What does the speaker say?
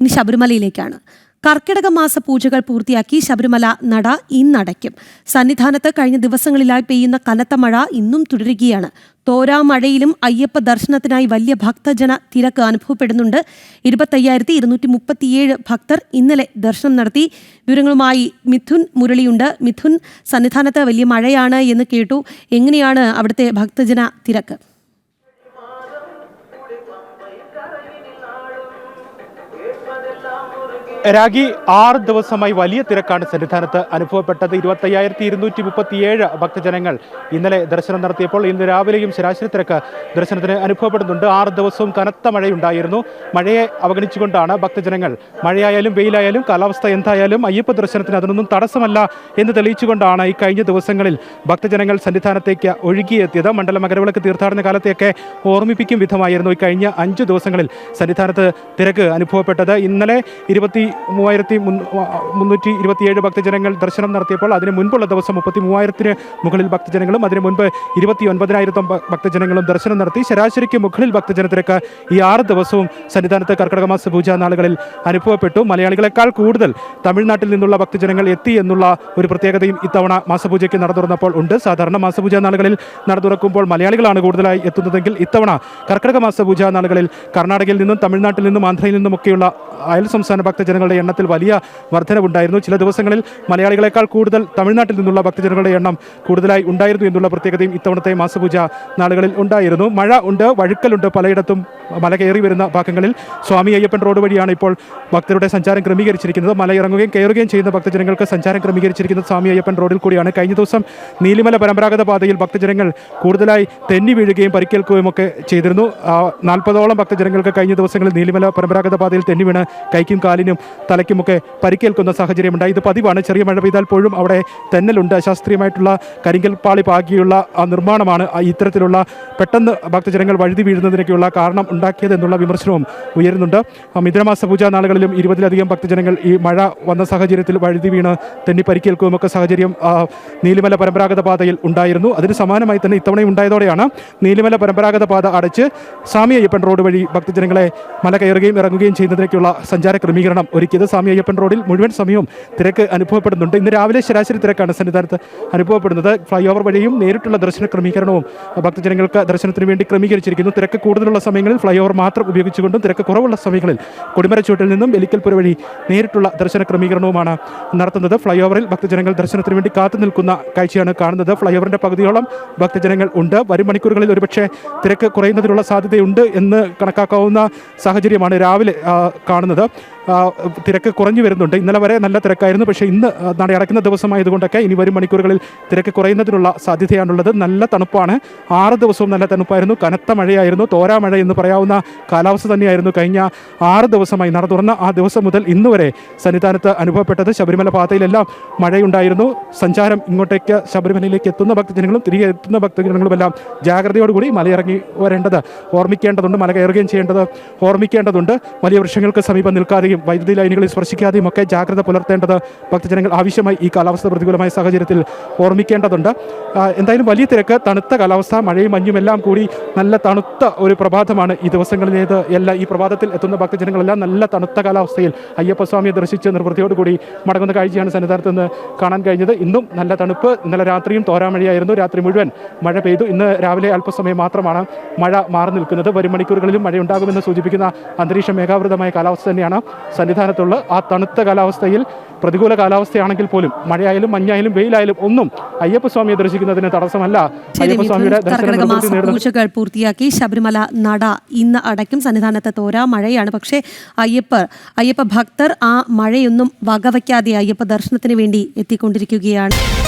ഇനി ശബരിമലയിലേക്കാണ്. കർക്കിടക മാസ പൂജകൾ പൂർത്തിയാക്കി ശബരിമല നട ഇന്നടയ്ക്കും. സന്നിധാനത്ത് കഴിഞ്ഞ ദിവസങ്ങളിലായി പെയ്യുന്ന കനത്ത മഴ ഇന്നും തുടരുകയാണ്. തോരാ മഴയിലും അയ്യപ്പ ദർശനത്തിനായി വലിയ ഭക്തജന തിരക്ക് അനുഭവപ്പെടുന്നുണ്ട്. ഇരുപത്തയ്യായിരത്തി ഇരുന്നൂറ്റി മുപ്പത്തിയേഴ് ഭക്തർ ഇന്നലെ ദർശനം നടത്തി. വിവരങ്ങളുമായി മിഥുൻ മുരളിയുണ്ട്. മിഥുൻ സന്നിധാനത്ത് വലിയ മഴയാണ് എന്ന് കേട്ടു. എങ്ങനെയാണ് അവിടുത്തെ ഭക്തജന തിരക്ക്? രാഗി ആറ് ദിവസമായി വലിയ തിരക്കാണ് സന്നിധാനത്ത്. അനുഭവപ്പെട്ടത് ഇരുപത്തയ്യായിരത്തി ഇരുന്നൂറ്റി മുപ്പത്തിയേഴ് ഭക്തജനങ്ങൾ. ഇന്നലെ ദർശനം നടത്തിയപ്പോൾ ഇന്ന് രാവിലെയും ശരാശരി തിരക്ക് ദർശനത്തിന് അനുഭവപ്പെടുന്നുണ്ട്. ആറ് ദിവസവും കനത്ത മഴയുണ്ടായിരുന്നു. മഴയെ അവഗണിച്ചുകൊണ്ടാണ് ഭക്തജനങ്ങൾ. മഴയായാലും വെയിലായാലും കാലാവസ്ഥ എന്തായാലും അയ്യപ്പ ദർശനത്തിന് അതിനൊന്നും തടസ്സമല്ല എന്ന് തെളിയിച്ചുകൊണ്ടാണ് ഈ കഴിഞ്ഞ ദിവസങ്ങളിൽ ഭക്തജനങ്ങൾ സന്നിധാനത്തേക്ക് ഒഴുകിയെത്തിയത്. മണ്ഡല മകരവിളക്ക് തീർത്ഥാടന കാലത്തെയൊക്കെ ഓർമ്മിപ്പിക്കും വിധമായിരുന്നു ഈ കഴിഞ്ഞ അഞ്ച് ദിവസങ്ങളിൽ സന്നിധാനത്ത് തിരക്ക് അനുഭവപ്പെട്ടത്. ഇന്നലെ ഇരുപത്തി മൂവായിരത്തി മുന്നൂറ്റി ഇരുപത്തിയേഴ് ഭക്തജനങ്ങൾ ദർശനം നടത്തിയപ്പോൾ അതിന് മുൻപുള്ള ദിവസം മുപ്പത്തി മൂവായിരത്തിന് മുകളിൽ ഭക്തജനങ്ങളും അതിന് മുൻപ് ഇരുപത്തി ഒൻപതിനായിരത്തോളം ഭക്തജനങ്ങളും ദർശനം നടത്തി ശരാശരിക്ക് മുകളിൽ ഭക്തജന ഈ ആറ് ദിവസവും സന്നിധാനത്ത് കർക്കിടക മാസ പൂജാ നാളുകളിൽ അനുഭവപ്പെട്ടു. മലയാളികളെക്കാൾ കൂടുതൽ തമിഴ്നാട്ടിൽ നിന്നുള്ള ഭക്തജനങ്ങൾ എത്തി എന്നുള്ള ഒരു പ്രത്യേകതയും ഇത്തവണ മാസപൂജയ്ക്ക് നടന്നുറന്നപ്പോൾ ഉണ്ട്. സാധാരണ മാസപൂജാ നാളുകളിൽ നട തുറക്കുമ്പോൾ മലയാളികളാണ് കൂടുതലായി എത്തുന്നതെങ്കിൽ ഇത്തവണ കർക്കിടക മാസ പൂജാ നാളുകളിൽ കർണാടകയിൽ നിന്നും തമിഴ്നാട്ടിൽ നിന്നും ആന്ധ്രയിൽ നിന്നുമൊക്കെയുള്ള അയൽ സംസ്ഥാന ഭക്തജനങ്ങളുടെ എണ്ണത്തിൽ വലിയ വർധനവുണ്ടായിരുന്നു. ചില ദിവസങ്ങളിൽ മലയാളികളെക്കാൾ കൂടുതൽ തമിഴ്നാട്ടിൽ നിന്നുള്ള ഭക്തജനങ്ങളുടെ എണ്ണം കൂടുതലായി ഉണ്ടായിരുന്നു എന്നുള്ള പ്രത്യേകതയും ഇത്തവണത്തെ മാസപൂജ നാളുകളിൽ ഉണ്ടായിരുന്നു. മഴ ഉണ്ട് വഴുക്കലുണ്ട് പലയിടത്തും. മല കയറി വരുന്ന ഭാഗങ്ങളിൽ സ്വാമി അയ്യപ്പൻ റോഡ് വഴിയാണ് ഇപ്പോൾ ഭക്തരുടെ സഞ്ചാരം ക്രമീകരിച്ചിരിക്കുന്നത്. മല ഇറങ്ങുകയും കയറുകയും ചെയ്യുന്ന ഭക്തജനങ്ങൾക്ക് സഞ്ചാരം ക്രമീകരിച്ചിരിക്കുന്നത് സ്വാമി അയ്യപ്പൻ റോഡിൽ കൂടിയാണ്. കഴിഞ്ഞ ദിവസം നീലിമല പരമ്പരാഗത പാതയിൽ ഭക്തജനങ്ങൾ കൂടുതലായി തെന്നി വീഴുകയും പരിക്കേൽക്കുകയും ഒക്കെ ചെയ്തിരുന്നു. നാൽപ്പതോളം ഭക്തജനങ്ങൾക്ക് കഴിഞ്ഞ ദിവസങ്ങളിൽ നീലിമല പരമ്പരാഗത പാതയിൽ തെന്നി വീണ് കൈക്കും കാലിനും തലയ്ക്കുമൊക്കെ പരിക്കേൽക്കുന്ന സാഹചര്യമുണ്ട് ഇത് പതിവാണ്. ചെറിയ മഴ പെയ്താൽ പോലും അവിടെ തെന്നലുണ്ട്. ശാസ്ത്രീയമായിട്ടുള്ള കരിങ്കൽ പാളി പാകിയുള്ള ആ നിർമ്മാണമാണ് ഇത്തരത്തിലുള്ള പെട്ടെന്ന് ഭക്തജനങ്ങൾ വഴുതി വീഴുന്നതിനൊക്കെയുള്ള കാരണം ഉണ്ടാക്കിയത് എന്നുള്ള വിമർശനവും ഉയരുന്നുണ്ട്. മിഥുനമാസ പൂജാ നാളുകളിലും ഇരുപതിലധികം ഭക്തജനങ്ങൾ ഈ മഴ വന്ന സാഹചര്യത്തിൽ വഴുതി വീണ് തെന്നി പരിക്കേൽക്കുമൊക്കെ സാഹചര്യം നീലിമല പരമ്പരാഗത പാതയിൽ ഉണ്ടായിരുന്നു. അതിന് സമാനമായി തന്നെ ഇത്തവണയും ഉണ്ടായതോടെയാണ് നീലിമല പരമ്പരാഗത പാത അടച്ച് സ്വാമി അയ്യപ്പൻ റോഡ് വഴി ഭക്തജനങ്ങളെ മല കയറുകയും ഇറങ്ങുകയും ചെയ്യുന്നതിനൊക്കെയുള്ള സഞ്ചാര ക്രമീകരണം ഒരുക്കിയത് സ്വാമി അയ്യപ്പൻ റോഡിൽ മുഴുവൻ സമയവും തിരക്ക് അനുഭവപ്പെടുന്നുണ്ട്. ഇന്ന് രാവിലെ ശരാശരി തിരക്കാണ് സന്നിധാനത്ത് അനുഭവപ്പെടുന്നത്. ഫ്ലൈ ഓവർ വഴിയും നേരിട്ടുള്ള ദർശന ക്രമീകരണവും ഭക്തജനങ്ങൾക്ക് ദർശനത്തിന് വേണ്ടി ക്രമീകരിച്ചിരിക്കുന്നു. തിരക്ക് കൂടുതലുള്ള സമയങ്ങളിൽ ഫ്ലൈ ഓവർ മാത്രം ഉപയോഗിച്ചുകൊണ്ടും തിരക്ക് കുറവുള്ള സമയങ്ങളിൽ കൊടിമരച്ചൂട്ടിൽ നിന്നും എലിക്കൽപ്പുര വഴി നേരിട്ടുള്ള ദർശന ക്രമീകരണവുമാണ് നടത്തുന്നത്. ഫ്ലൈ ഓവറിൽ ഭക്തജനങ്ങൾ ദർശനത്തിന് വേണ്ടി കാത്തു നിൽക്കുന്ന കാഴ്ചയാണ് കാണുന്നത്. ഫ്ലൈ ഓവറിന്റെ പകുതിയോളം ഭക്തജനങ്ങൾ ഉണ്ട്. വരും മണിക്കൂറുകളിൽ ഒരുപക്ഷെ തിരക്ക് കുറയുന്നതിനുള്ള സാധ്യതയുണ്ട് എന്ന് കണക്കാക്കാവുന്ന സാഹചര്യമാണ് രാവിലെ കാണുന്നത്. തിരക്ക് കുറഞ്ഞു വരുന്നുണ്ട്. ഇന്നലെ വരെ നല്ല തിരക്കായിരുന്നു. പക്ഷേ ഇന്ന് നട അടയ്ക്കുന്ന ദിവസമായതുകൊണ്ടൊക്കെ ഇനി വരും മണിക്കൂറുകളിൽ തിരക്ക് കുറയുന്നതിനുള്ള സാധ്യതയാണുള്ളത്. നല്ല തണുപ്പാണ്. ആറ് ദിവസവും നല്ല തണുപ്പായിരുന്നു. കനത്ത മഴയായിരുന്നു. തോരാ മഴ എന്ന് പറയാവുന്ന കാലാവസ്ഥ തന്നെയായിരുന്നു കഴിഞ്ഞ ആറ് ദിവസമായി. നട തുറന്ന ആ ദിവസം മുതൽ ഇന്ന് വരെ സന്നിധാനത്ത് അനുഭവപ്പെട്ടത് ശബരിമല പാതയിലെല്ലാം മഴയുണ്ടായിരുന്നു. സഞ്ചാരം ഇങ്ങോട്ടേക്ക് ശബരിമലയിലേക്ക് എത്തുന്ന ഭക്തജനങ്ങളും തിരികെ എത്തുന്ന ഭക്തജനങ്ങളുമെല്ലാം ജാഗ്രതയോടുകൂടി മലയിറങ്ങി വരേണ്ടത് ഓർമ്മിക്കേണ്ടതുണ്ട്. മല കയറുകയും ചെയ്യേണ്ടത് ഓർമ്മിക്കേണ്ടതുണ്ട്. വലിയ വൃക്ഷങ്ങൾക്ക് സമീപം നിൽക്കാതെയും സ്പർശിക്കാതെയും വൈദ്യുതി ലൈനുകളിൽ സ്പർശിക്കാതെയും ഒക്കെ ജാഗ്രത പുലർത്തേണ്ടത് ഭക്തജനങ്ങൾ ആവശ്യമായി ഈ കാലാവസ്ഥ പ്രതികൂലമായ സാഹചര്യത്തിൽ ഓർമ്മിക്കേണ്ടതുണ്ട്. എന്തായാലും വലിയ തിരക്ക് തണുത്ത കാലാവസ്ഥ മഴയും മഞ്ഞും എല്ലാം കൂടി നല്ല തണുത്ത ഒരു പ്രഭാതമാണ് ഈ ദിവസങ്ങളിലേത്. എല്ലാ ഈ പ്രഭാതത്തിൽ എത്തുന്ന ഭക്തജനങ്ങളെല്ലാം നല്ല തണുത്ത കാലാവസ്ഥയിൽ അയ്യപ്പസ്വാമിയെ ദർശിച്ച് നിർവൃത്തിയോടുകൂടി മടങ്ങുന്ന കാഴ്ചയാണ് സന്നിധാനത്ത് നിന്ന് കാണാൻ കഴിഞ്ഞത്. ഇന്നും നല്ല തണുപ്പ് ഇന്നലെ രാത്രിയും തോരാമഴയായിരുന്നു. രാത്രി മുഴുവൻ മഴ പെയ്തു. ഇന്ന് രാവിലെ അല്പസമയം മാത്രമാണ് മഴ മാറി നിൽക്കുന്നത്. വരും മണിക്കൂറുകളിലും മഴയുണ്ടാകുമെന്ന് സൂചിപ്പിക്കുന്ന അന്തരീക്ഷ മേഘാവൃതമായ കാലാവസ്ഥ തന്നെയാണ്. സന്നിധാനത്തുള്ള ആ തണുത്ത കാലാവസ്ഥയിൽ പ്രതികൂല കാലാവസ്ഥയാണെങ്കിൽ പോലും മഴയായാലും മഞ്ഞായാലും വെയിലായാലും ഒന്നും അയ്യപ്പസ്വാമിയെ ദർശിക്കുന്നതിന് തടസ്സമല്ല. അയ്യപ്പസ്വാമിയുടെ പൂർത്തിയാക്കി ശബരിമല നട ഇന്ന് അടയ്ക്കും. സന്നിധാനത്ത് തോരാ മഴയാണ്. പക്ഷേ അയ്യപ്പ അയ്യപ്പ ഭക്തർ ആ മഴയൊന്നും വകവയ്ക്കാതെ അയ്യപ്പ ദർശനത്തിന് വേണ്ടി എത്തിക്കൊണ്ടിരിക്കുകയാണ്.